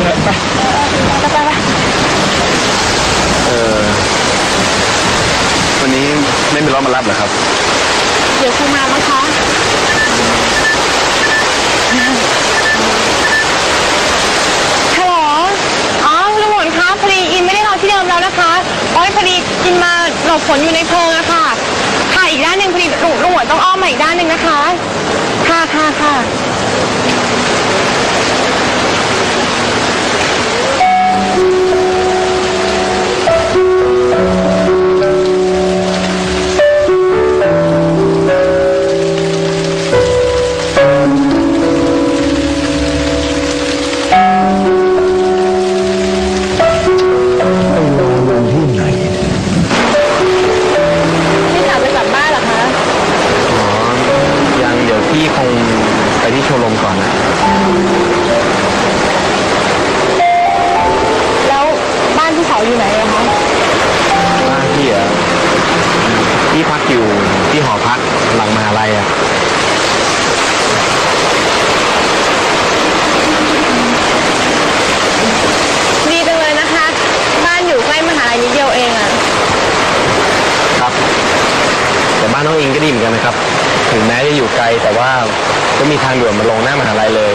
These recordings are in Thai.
กันเถอะไปไปไปไปเออวันนี้ไม่มีรถมารับเหรอครับ เดี๋ยวครูมามั้งคะฮัลโหลอ๋อลุงหวนคะพอดีอินไม่ได้รอที่เดิมแล้วนะคะโอ้ยพอดีอินมาหลบฝนอยู่ในเพิงอะค่ะ ค่ะอีกด้านหนึ่งพอดีลุงลุงหวนต้องอ้อมมาอีกด้านหนึ่งนะคะ เดี๋ยวพี่คงไปที่โชว์รมก่อนนะแล้วบ้านพี่สาวอยู่ไหนอะคะบ้านพี่อะพี่พักอยู่ที่หอพักหลังมหาลัยอะ ดีจังเลยนะคะ บ้านอยู่ใกล้มหาลัยนิดเดียวเองอะ ครับ แต่บ้านน้องอิงก็ดีเหมือนกันนะครับ ถึงแม้จะอยู่ไกลแต่ว่าก็มีทางด่วนมาลงหน้ามหาลัยเลย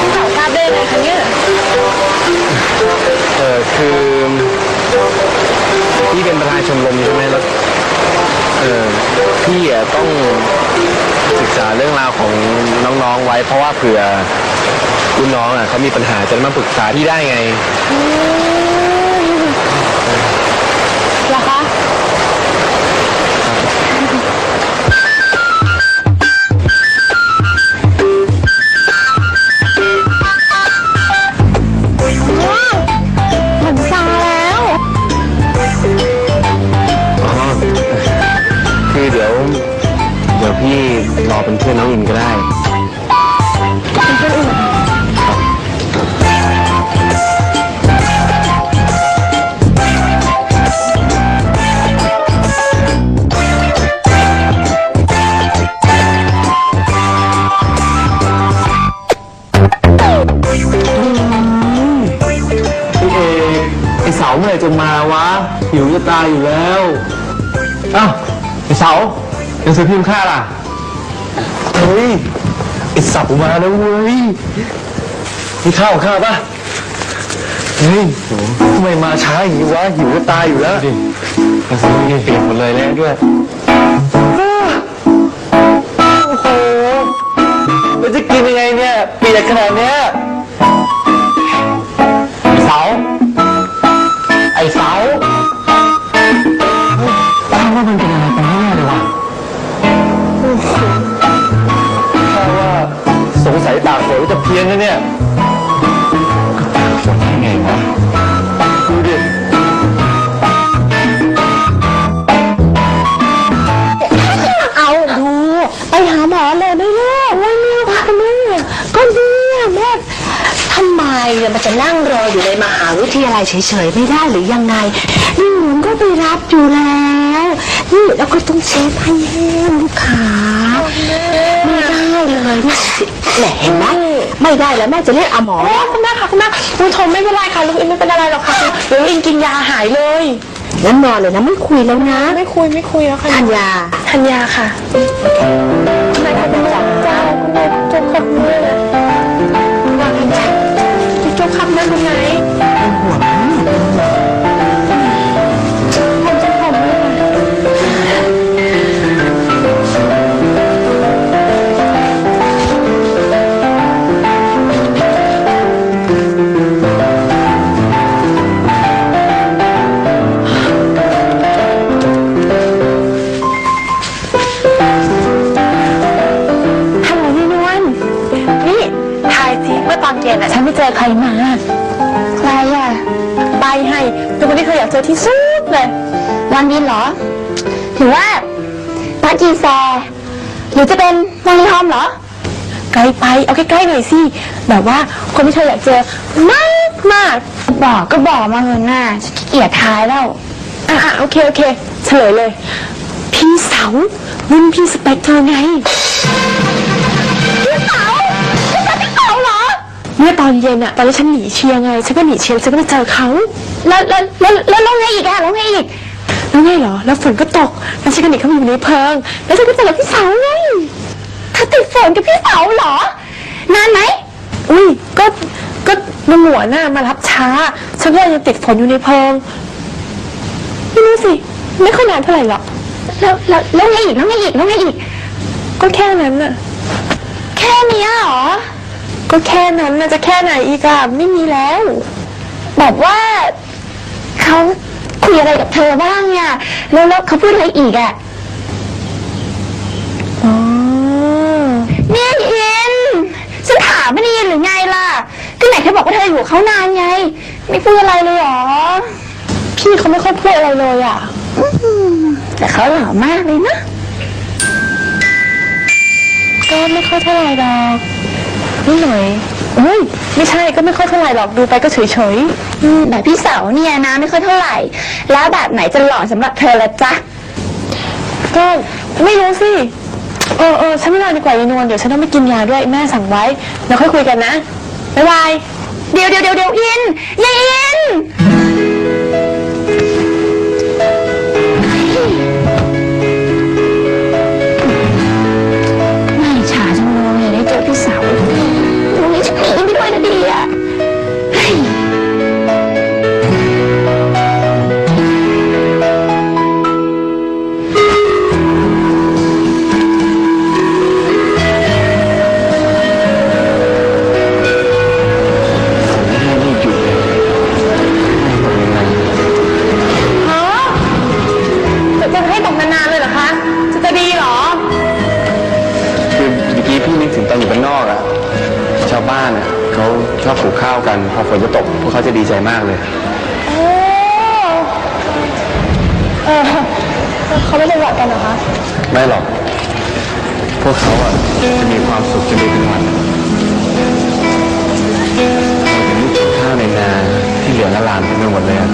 พี่สาวทราบได้ยังไงคะเนี่ยเออคือพี่เป็นประธานชมรมใช่ไหมแล้วเออพี่อะต้องศึกษาเรื่องราวของน้องๆไว้ เพราะว่าเผื่อรุ่นน้องอะเขามีปัญหาจะได้มาปรึกษาพี่ได้ไงเห เป็นเพื่อนน้องอินก็ได้ เป็นเพื่อนอื่นพี่เอกไอเสาเมื่อไหร่จะมาวะหิวจะตายอยู่แล้วอ้าวไอเสาหนังสือพิมพ์ค่าล่ะ เฮ้ยไอเสามาแล้วเว้ยมีข้าวกับข้าวปะเฮ้ยทำไมมาช้าอย่างนี้วะหิวจะตายอยู่แล้วดิหนังสือพิมพ์เปียกหมดเลยแล้วด้วยโอ้โหแล้วจะกินยังไงเนี่ยเปียกขนาดเนี้ยากฝนจะเพี้ยนนะเนี่ยก็ตากฝนได้ไงวะดูดิเอาดูไปหาหมอเลยนะลูกว่าแม่พาแม่ก็ดีอะแม่ทำไมมันจะนั่งรออยู่ในมหาวิทยาลัยเฉยๆไม่ได้หรือยังไงนี่หนูก็ไปรับอยู่แล้วนี่แล้วก็ต้องเช็ดให้แห้งลูกขาไม่ได้ เลยนี่สิแหมเห็นไหมไม่ได้แล้วแม่จะเรียกอาหมอ โอ้คุณแม่ค่ะคุณแม่คุณชมไม่เป็นไรค่ะลูกอินไม่เป็นอะไรหรอกค่ะเดี๋ยวอินกินยาหายเลยงั้นนอนเลยนะไม่คุยแล้วนะ ไม่คุยไม่คุยแล้วค่ะทานยาทันยาค่ะ เมื่อตอนเย็นอะฉันไปเจอใครมาใครอะใบให้เป็นคนที่เธออยากเจอที่สุดเลย วันนี้เหรอ ถือว่าปาจีแซ หรือจะเป็นนางลีฮอมเหรอ ไกลไปเอาใกล้ๆหน่อยสิแบบว่าคนที่เธออยากเจอมากมากๆบอกก็บอกมาเถอะน่าฉันขี้เกียจทายแล้วอะๆโอเคโอเคเฉลยเลย พี่เสารุ่นพี่สเปกเธอไง พี่เสา เมื่อตอนเย็นอะตอนที่ฉันหนีเชียร์ไงฉันก็หนีเชียร์ฉันก็ไปเจอเขาแล้วแล้วแล้วแล้วแล้วไงอีกอะแล้วไงอีกแล้วไงเหรอ แล้วฝนก็ตกแล้วฉันก็หนีเข้าไปอยู่ในเพิง แล้วฉันก็เจอกับพี่สาวไงเธอติดฝนกับพี่สาวเหรอ นานไหมอุ้ยก็ก็นางหมวนน่ะมารับช้าฉันก็เลยยังติดฝนอยู่ในเพิงไม่รู้สิไม่ค่อยนานเท่าไหร่หรอกแล้วแล้วแล้วไงอีกแล้วไงอีกแล้วไงอีก ก็แค่นั้นน่ะแค่เนี้ยเหรอ ก็แค่นั้นน่ะจะแค่ไหนอีกอะไม่มีแล้ว บอกว่าเขาคุยอะไรกับเธอบ้างเนี่ยแล้วแล้วเขาพูดอะไรอีกอะอ๋อเนี่ยอินฉันถามไม่ได้ยินหรือไงล่ะก็ไหนเธอบอกว่าเธออยู่กับเขานานไง ไม่พูดอะไรเลยเหรอ พี่เขาไม่ค่อยพูดอะไรเลยอะอืมแต่เขาหล่อมากเลยนะ ก็ไม่ค่อยเท่าไหร่หรอก นิดหน่อยเอ้ยไม่ใช่ก็ไม่ค่อยเท่าไหร่หรอกดูไปก็เฉยเฉยอืมแบบพี่สาวเนี่ยนะไม่ค่อยเท่าไหร่ แล้วแบบไหนจะหล่อสำหรับเธอละจ๊ะๆก็ไม่รู้สิเออเออฉันไม่นอนดีกว่ายายนวลเดี๋ยวฉันต้องไปกินยาด้วยแม่สั่งไว้แล้วค่อยคุยกันนะบ๊ายบาย เดี๋ยวเดี๋ยวเดี๋ยวเดี๋ยวอิน บ้านอะเขาชอบปลูกข้าวกัน พอฝนจะตก พวกเขาจะดีใจมากเลย โอ้เออเขาไม่ได้หวัดกันเหรอคะ ไม่หรอก พวกเขาอะจะมีความสุขจนไปถึงวันเราจะนึกถึงข้าวในนาที่เหลือละลานไปหมดเลยอะ